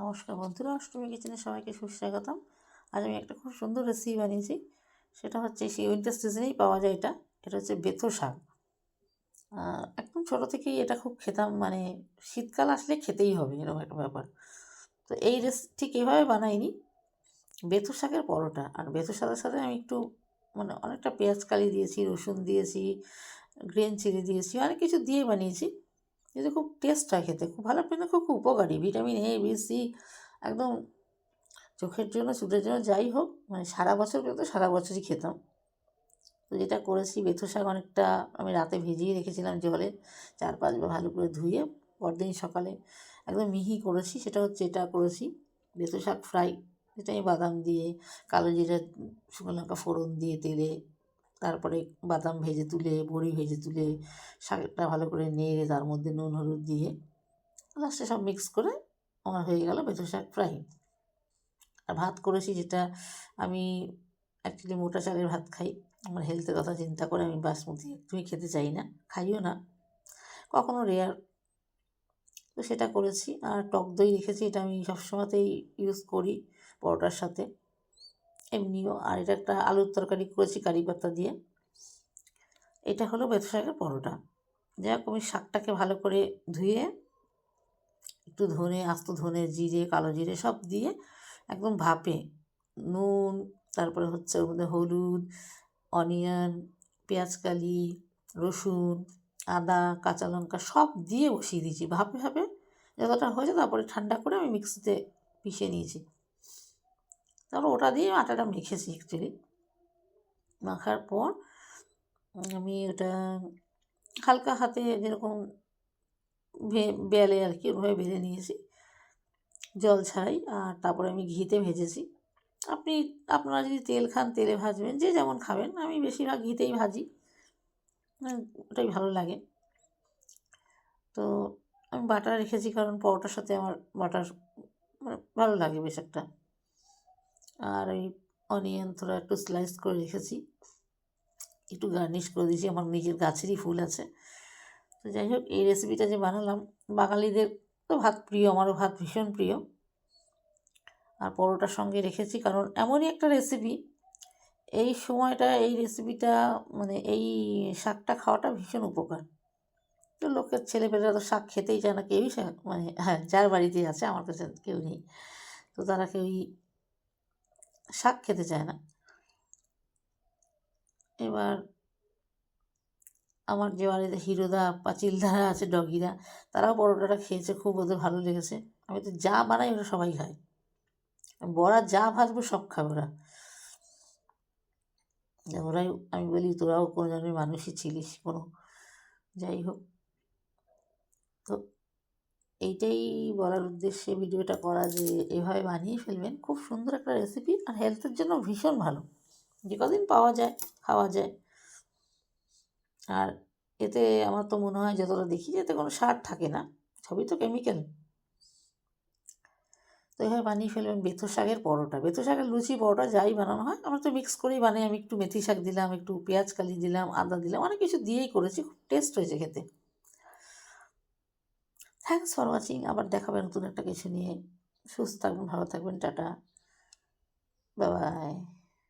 নমস্কার বন্ধুরা, অষ্টমী কিচেনে সবাইকে সুস্বাগতম। আজ আমি একটা খুব সুন্দর রেসিপি বানিয়েছি, সেটা হচ্ছে সেই উইন্টার সিজনেই পাওয়া যায় এটা এটা হচ্ছে বেথো শাক। একদম ছোটো থেকেই এটা খুব খেতাম মানে শীতকাল আসলে খেতেই হবে, এরকম একটা ব্যাপার। তো এই রেস ঠিক এভাবে বানাইনি বেথো শাকের পরোটা, আর বেথো শাকের সাথে আমি একটু মানে অনেকটা পেঁয়াজ কালি দিয়েছি, রসুন দিয়েছি গ্রিন চিলি দিয়েছি, অনেক কিছু দিয়ে বানিয়েছি। কিন্তু খুব টেস্ট হয় খেতে, খুব ভালো কিন্তু খুব উপকারী। ভিটামিন এ বি সি একদম চোখের জন্য চুলের জন্য যাই হোক মানে সারা বছর কিন্তু সারা বছরই খেতাম। তো যেটা করেছি, বেথু শাক অনেকটা আমি রাতে ভিজিয়ে রেখেছিলাম জলে, চার পাঁচবার ভালো করে ধুয়ে পরদিন সকালে একদম মিহি করেছি। সেটা হচ্ছে এটা করেছি, বেথু শাক ফ্রাই যেটা আমি বাদাম দিয়ে, কালো জিরা, শুকনো লঙ্কা ফোড়ন দিয়ে, তেলে তারপরে বাদাম ভেজে তুলে, বড়ি ভেজে তুলে শাকটা ভালো করে নেড়ে তার মধ্যে নুন, হলুদ দিয়ে লাস্টে সব মিক্স করে আমার হয়ে গেল বেথু শাক ফ্রাই আর ভাত করেছি যেটা আমি অ্যাকচুয়ালি মোটা চালের ভাত খাই। আমার হেলথের কথা চিন্তা করে আমি বাসমতি একদমই খেতে চাই না, খাইও না। কখনো রেয়ার তো সেটা করেছি। আর টক দই রেখেছি, এটা আমি সবসময়তেই ইউজ করি পরোটার সাথে। এমনিও, আর এটা একটা আলুর তরকারি করেছি কারি পাতা দিয়ে। এটা হলো বেথ শাকের পরোটা। যাই হোক, আমি শাকটাকে ভালো করে ধুয়ে, একটু ধনে, আস্ত ধনে জিরে, কালো জিরে সব দিয়ে একদম ভাপে নুন, তারপরে হচ্ছে ওর মধ্যে হলুদ, অনিয়ন, পেঁয়াজকালি, রসুন, আদা, কাঁচা লঙ্কা সব দিয়ে বসিয়ে দিয়েছি। ভাপে ভাপে যতটা হয়েছে তারপরে ঠান্ডা করে আমি মিক্সিতে পিষে নিয়েছি। তারপর ওটা দিয়ে আটাটা মেখেছি অ্যাকচুয়ালি মাখার পর আমি ওটা হালকা হাতে যেরকম বেলে আর কি ওভাবে বেলে নিয়েছি। জল ছাড়াই আর তারপরে আমি ঘিতে ভেজেছি। আপনি, আপনারা যদি তেল খান, তেলে ভাজবেন, যে যেমন খাবেন, আমি বেশিরভাগ ঘিতেই ভাজি। ওটাই ভালো লাগে। তো আমি বাটার রেখেছি কারণ পরোটার সাথে আমার বাটার মানে ভালো লাগে বেশ একটা। আর ওই অনিয়ন থোড়া একটু স্লাইস করে রেখেছি। একটু গার্নিশ করে দিয়েছি, আমার নিজের গাছেরই ফুল আছে। তো যাই হোক, এই রেসিপিটা যে বানালাম, বাঙালিদের তো ভাত প্রিয়, আমারও ভাত ভীষণ প্রিয়। আর পরোটার সঙ্গে রেখেছি, কারণ এমনই একটা রেসিপি এই সময়টা, এই রেসিপিটা মানে এই শাকটা খাওয়াটা ভীষণ উপকার। তো লোকের ছেলেপেলেরা তো শাক খেতেই চায় না, কেউই শাক মানে হ্যাঁ যার বাড়িতে আছে, আমার কাছে কেউ নেই। তো তারা কেউই শাক খেতে চায় না। এবার আমার যে বাড়িতে হিরোদা, পাঁচিলদারা আছে, ডগিরা, তারাও পরোটাটা খেয়েছে, খুব ওদের ভালো লেগেছে। আমি তো যা বানাই ওরা সবাই খায়। বড়া যা ভাজবো সব খাবে ওরা। ওরাই, আমি বলি, তোরাও কোনো জন্মের মানুষই ছিলিস কোনো। যাই হোক। তো এইটাই বলার উদ্দেশ্যে ভিডিওটা করা যে এভাবে বানিয়ে ফেলবেন। খুব সুন্দর একটা রেসিপি আর হেলথের জন্য ভীষণ ভালো। যে কদিন পাওয়া যায়, খাওয়া যায়। আর এতে আমার তো মনে হয় যতটা দেখি যে এতে কোনো সার থাকে না। সবই তো কেমিক্যাল তো এভাবে বানিয়ে ফেলবেন বেথো শাকের পরোটা। বেথো শাকের লুচি, পরোটা যাই বানানো হয়, আমরা তো মিক্স করেই বানাই। আমি একটু মেথি শাক দিলাম, একটু পেঁয়াজ কালি দিলাম, আদা দিলাম, অনেক কিছু দিয়েই করেছি। খুব টেস্ট হয়েছে খেতে। থ্যাংকস ফর ওয়াচিং আবার দেখাবেন নতুন একটা কিছু নিয়ে। সুস্থ থাকবেন, ভালো থাকবেন, টাটা। বাই